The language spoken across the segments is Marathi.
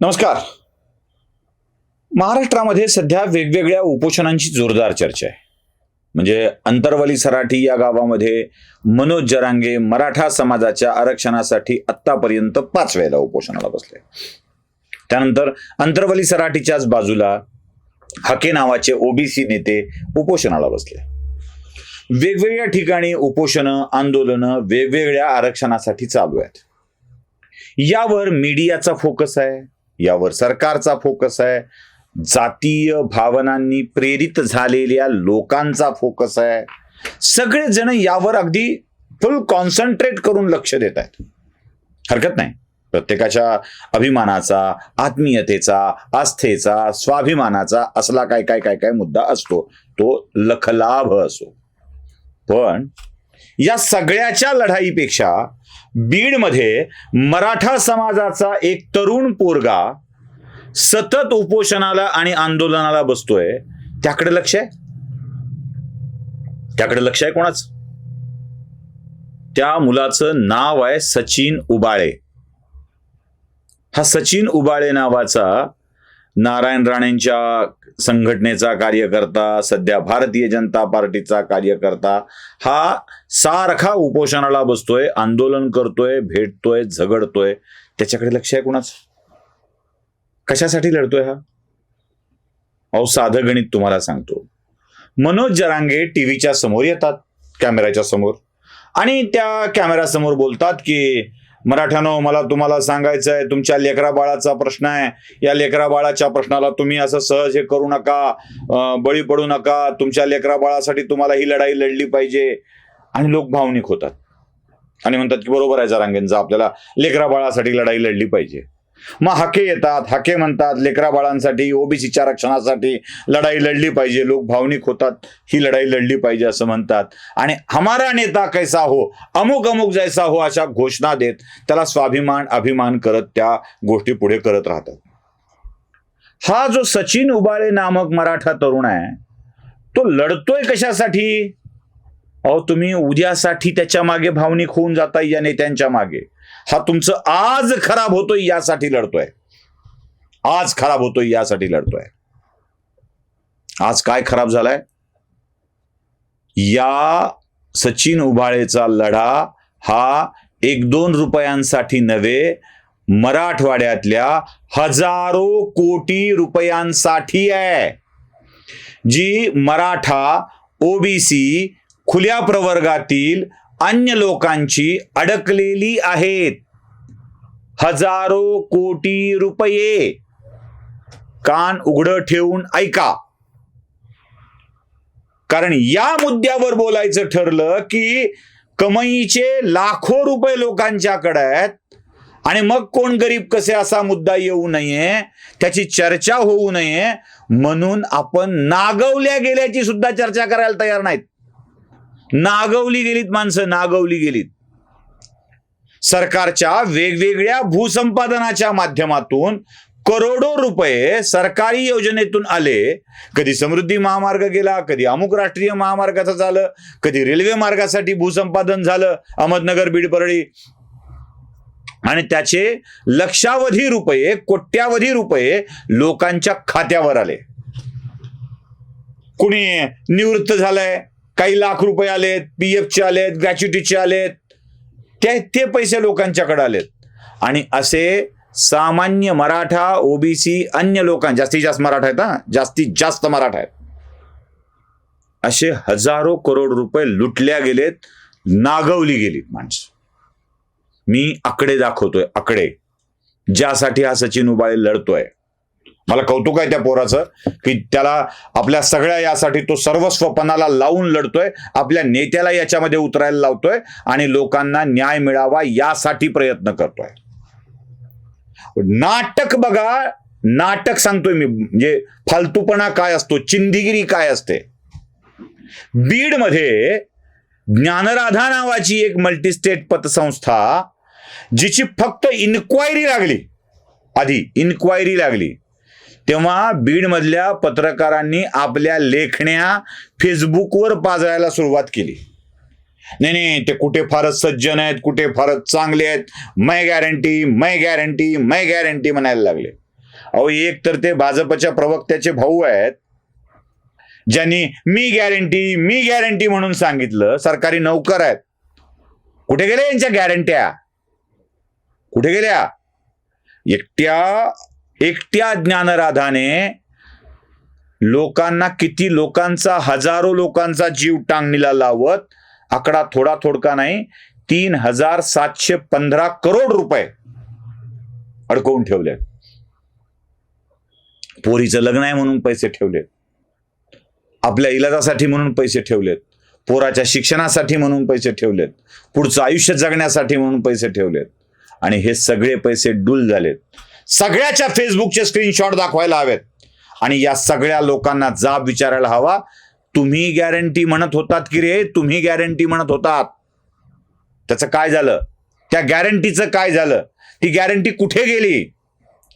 नमस्कार. महाराष्ट्रामध्ये सध्या वेगवेगळ्या उपोषणांची जोरदार चर्चा आहे. म्हणजे अंतरवली सराठी या गावामध्ये मनोज जरांगे मराठा समाजाच्या आरक्षणासाठी आत्तापर्यंत पाच वेळेला उपोषणाला बसले. त्यानंतर अंतरवली सराठीच्याच बाजूला हाके नावाचे ओबीसी नेते उपोषणाला बसले. वेगवेगळ्या ठिकाणी उपोषणं आंदोलनं वेगवेगळ्या आरक्षणासाठी चालू आहेत. यावर मीडियाचा फोकस आहे. यावर सरकारचा फोकस आहे. जातीय भावनांनी प्रेरित झालेल्या लोकांचा फोकस आहे. सगळेजण यावर अगदी फुल कॉन्सन्ट्रेट करून लक्ष देत आहेत. हरकत नाही. प्रत्येकाच्या अभिमानाचा आत्मीयतेचा आस्थेचा स्वाभिमानाचा असला काय काय काय काय मुद्दा असतो तो लखलाभ असो. पण या सगळ्याच्या लढाईपेक्षा बीडमध्ये मराठा समाजाचा एक तरुण पोरगा सतत उपोषणाला आणि आंदोलनाला बसतोय. त्याकडे लक्ष आहे? त्याकडे लक्ष आहे कोणाच? त्या मुलाचं नाव आहे सचिन उबाळे. हा सचिन उबाळे नावाचा नारायण राणेंच्या संघटनेचा कार्यकर्ता सध्या भारतीय जनता पार्टीचा कार्यकर्ता हा सारखा उपोषणाला बसतोय आंदोलन करतोय भेटतोय झगडतोय. त्याच्याकडे लक्ष आहे कुणाच? कशासाठी लढतोय हा? अहो साधं गणित तुम्हाला सांगतो. मनोज जरांगे टीव्हीच्या समोर येतात कॅमेऱ्याच्या समोर. आणि त्या कॅमेऱ्यासमोर बोलतात की मराठ्यानो मला तुम्हाला सांगायचं आहे तुमच्या लेकरा बाळाचा प्रश्न आहे. या लेकरा बाळाच्या प्रश्नाला तुम्ही असं सहज हे करू नका बळी पडू नका. तुमच्या लेकरा बाळासाठी तुम्हाला ही लढाई लढली पाहिजे. आणि लोक भावनिक होतात. आणि म्हणतात की बरोबर आहे जरांगेंचा आपल्याला लेकरा बाळासाठी लढाई लढली पाहिजे. मग हाके येतात. हाके म्हणतात लेकरा बाळांसाठी ओबीसीच्या रक्षणासाठी लढाई लढली पाहिजे. लोक भावनिक होतात. ही लढाई लढली पाहिजे असं म्हणतात. आणि हमारा नेता कैसा हो अमुक अमुक जैसा हो अशा घोषणा देत त्याला स्वाभिमान अभिमान करत त्या गोष्टी पुढे करत राहतात. हा जो सचिन उबाळे नामक मराठा तरुण आहे तो लढतोय कशासाठी? अहो तुम्ही उद्यासाठी त्याच्यामागे भावनिक होऊन जाता या नेत्यांच्या मागे. हा तुमचं आज खराब होतोय यासाठी लढतोय. आज खराब होतोय यासाठी लढतोय. आज काय खराब झालाय? या सचिन उभाळेचा लढा हा एक दोन रुपयांसाठी नव्हे मराठवाड्यातल्या हजारो कोटी रुपयांसाठी आहे. जी मराठा ओबीसी खुल्या प्रवर्गातील अन्य लोकांची अडकलेली आहेत. हजारो कोटी रुपये. कान उघडं ठेवून ऐका. कारण या मुद्द्यावर बोलायचं ठरलं की कमाईचे लाखो रुपये लोकांच्याकडे आहेत आणि मग कोण गरीब कसे असा मुद्दा येऊ नये त्याची चर्चा होऊ नये म्हणून आपण नागवल्या गेल्याची सुद्धा चर्चा करायला तयार नाहीत. नागवली गेलीत माणसं नागवली गेलीत. सरकारच्या वेगवेगळ्या भूसंपादनाच्या माध्यमातून करोडो रुपये सरकारी योजनेतून आले. कधी समृद्धी महामार्ग गेला कधी अमुक राष्ट्रीय महामार्गाचं झालं कधी रेल्वे मार्गासाठी भूसंपादन झालं अहमदनगर बीड परळी आणि त्याचे लक्षावधी रुपये कोट्यावधी रुपये लोकांच्या खात्यावर आले. कुणी निवृत्त झालंय? काही लाख रुपये आलेत पी एफचे आलेत ग्रॅच्युटीचे आलेत. ते ते पैसे लोकांच्याकडे आलेत. आणि असे सामान्य मराठा ओबीसी अन्य लोकां जास्तीत जास्त मराठा आहेत हा. जास्तीत जास्त मराठा आहेत. असे हजारो करोड रुपये लुटल्या गेलेत नागवली गेलीत माणसं. मी आकडे दाखवतोय आकडे. ज्यासाठी हा सचिन उबाळे लढतोय. मला कौतुक आहे त्या पोराचं की त्याला आपल्या सगळ्या यासाठी तो सर्वस्वपणाला लावून लढतोय आपल्या नेत्याला याच्यामध्ये उतरायला लावतोय आणि लोकांना न्याय मिळावा यासाठी प्रयत्न करतोय. नाटक बघा नाटक सांगतोय मी म्हणजे फालतूपणा काय असतो चिंदीगिरी काय असते. बीडमध्ये ज्ञानराधा नावाची एक मल्टीस्टेट पतसंस्था जिची फक्त इन्क्वायरी लागली आधी इन्क्वायरी लागली तेव्हा बीडमधल्या पत्रकारांनी आपल्या लेखण्या फेसबुकवर पाजळायला सुरुवात केली. नाही नाही ते कुठे फारच सज्जन आहेत कुठे फारच चांगले आहेत मै गॅरंटी मै गॅरंटी मै गॅरंटी म्हणायला लागले. अहो एक तर ते भाजपच्या प्रवक्त्याचे भाऊ आहेत ज्यांनी मी गॅरंटी मी गॅरंटी म्हणून सांगितलं सरकारी नौकर आहेत. कुठे गेले यांच्या गॅरंट्या? कुठे गेल्या? एकट्या एकट्या ज्ञानराधाने लोकांना किती लोकांचा हजारो लोकांचा जीव टांगणीला लावत आकडा थोडा थोडका नाही तीन हजार सातशे पंधरा करोड रुपये अडकवून ठेवले. पोरीचं लग्न आहे म्हणून पैसे ठेवलेत. आपल्या इलाजासाठी म्हणून पैसे ठेवलेत. पोराच्या शिक्षणासाठी म्हणून पैसे ठेवलेत. पुढचं आयुष्य जगण्यासाठी म्हणून पैसे ठेवलेत. आणि हे सगळे पैसे डुल झालेत. सगळ्याच्या फेसबुकचे स्क्रीनशॉट दाखवायला हवेत. आणि या सगळ्या लोकांना जाब विचारायला हवा. तुम्ही गॅरंटी म्हणत होतात की रे तुम्ही गॅरंटी म्हणत होतात. त्याचं काय झालं? त्या गॅरंटीचं काय झालं? ती गॅरंटी कुठे गेली?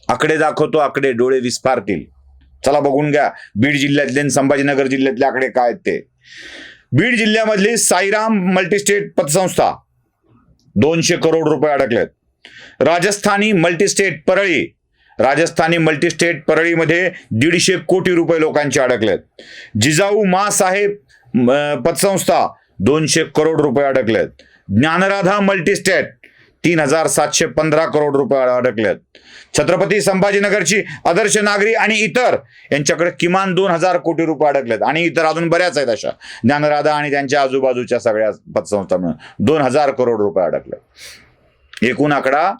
आकडे दाखवतो आकडे डोळे विस्फारतील. चला बघून घ्या बीड जिल्ह्यातले आणि संभाजीनगर जिल्ह्यातले आकडे काय आहेत ते. बीड जिल्ह्यामधली साईराम मल्टीस्टेट पतसंस्था दोनशे करोड रुपये अडकलेत. राजस्थानी मल्टीस्टेट परळी. राजस्थानी मल्टीस्टेट परळीमध्ये दीडशे कोटी रुपये लोकांचे अडकलेत. जिजाऊ मा साहेब पतसंस्था दोनशे करोड रुपये अडकलेत. ज्ञानराधा मल्टीस्टेट तीन हजार सातशे पंधरा करोड रुपये अडकलेत. छत्रपती संभाजीनगरची आदर्श नागरी आणि इतर यांच्याकडे किमान दोन हजार कोटी रुपये अडकलेत. आणि इतर अजून बऱ्याच आहेत अशा. ज्ञानराधा आणि त्यांच्या आजूबाजूच्या सगळ्या पतसंस्था मिळून दोन हजार करोड रुपये अडकलेत. एकूण आकडा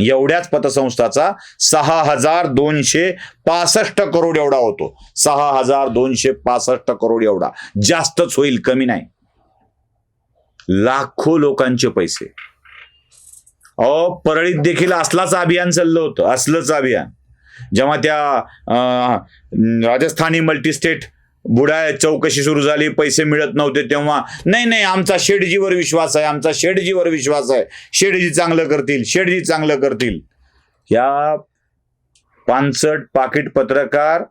एवढ्याच पतसंस्थाचा सहा हजार दोनशे पासष्ट करोड एवढा होतो. सहा हजार दोनशे पासष्ट करोड एवढा. जास्तच होईल कमी नाही. लाखो लोकांचे पैसे. अ परळीत देखील असलाच अभियान चाललं होतं असलंच अभियान. जेव्हा त्या अं, राजस्थानी मल्टीस्टेट बुडाय चौकशी सुरू झाली पैसे मिळत नव्हते तेव्हा. नाही नाही आमचा शेडजीवर विश्वास आहे आमचा शेडजीवर विश्वास आहे. शेडजी चांगलं करतील शेडजी चांगलं करतील. या पानसट पाकिट पत्रकार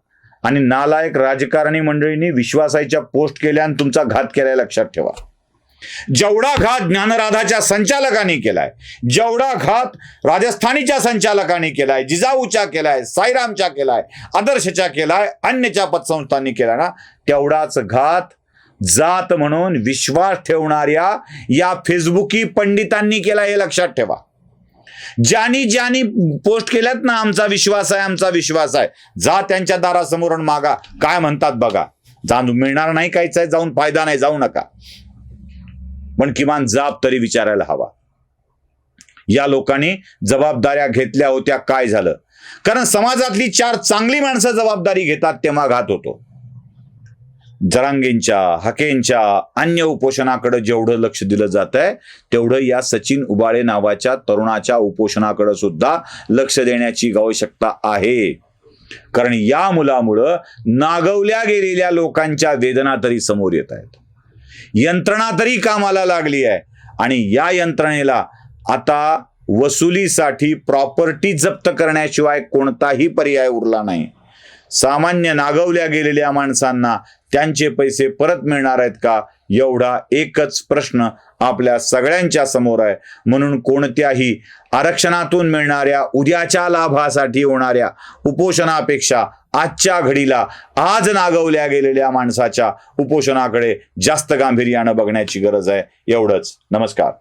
आणि नालायक राजकारणी मंडळींनी विश्वासाच्या पोस्ट केल्या आणि तुमचा घात केलाय लक्षात ठेवा. जेवढा घात ज्ञानराधाच्या संचालकांनी केलाय जेवढा घात राजस्थानीच्या संचालकांनी केलाय जिजाऊच्या केलाय साईरामच्या केलाय आदर्शच्या केलाय अन्यच्या पतसंस्थांनी केलाय ना तेवढाच घात जात म्हणून विश्वास ठेवणाऱ्या या फेसबुकी पंडितांनी केला हे लक्षात ठेवा. ज्यांनी ज्यांनी पोस्ट केल्यात ना आमचा विश्वास आहे आमचा विश्वास आहे जा त्यांच्या दारासमोरून मागा. काय म्हणतात बघा जाऊन मिळणार नाही काहीच आहे जाऊन फायदा नाही जाऊ नका. पण किमान जाब तरी विचारायला हवा. या लोकांनी जबाबदाऱ्या घेतल्या होत्या काय झालं? कारण समाजातली चार चांगली माणसं जबाबदारी घेतात तेव्हा घात होतो. जरांगेंच्या हकेंच्या अन्य उपोषणाकडे जेवढं लक्ष दिलं जात आहे तेवढं या सचिन उबाळे नावाच्या तरुणाच्या उपोषणाकडे सुद्धा लक्ष देण्याची आवश्यकता आहे. कारण या मुलामुळं नागवल्या गेलेल्या लोकांच्या वेदना तरी समोर येत आहेत. यंत्रणा तरी कामाला लागली आहे. आणि या यंत्रणेला आता वसुलीसाठी प्रॉपर्टी जप्त करण्याशिवाय कोणताही पर्याय उरला नाही. सामान्य नागवल्या गेलेल्या माणसांना त्यांचे पैसे परत मिळणार आहेत का? एवढा एकच प्रश्न आपल्या सगळ्यांच्या समोर आहे. म्हणून कोणत्याही आरक्षणातून मिळणाऱ्या उद्याच्या लाभासाठी होणाऱ्या उपोषणापेक्षा आजच्या घडीला आज नागवल्या गेलेल्या माणसाच्या उपोषणाकडे जास्त गांभीर्यानं बघण्याची गरज आहे. एवढंच. नमस्कार.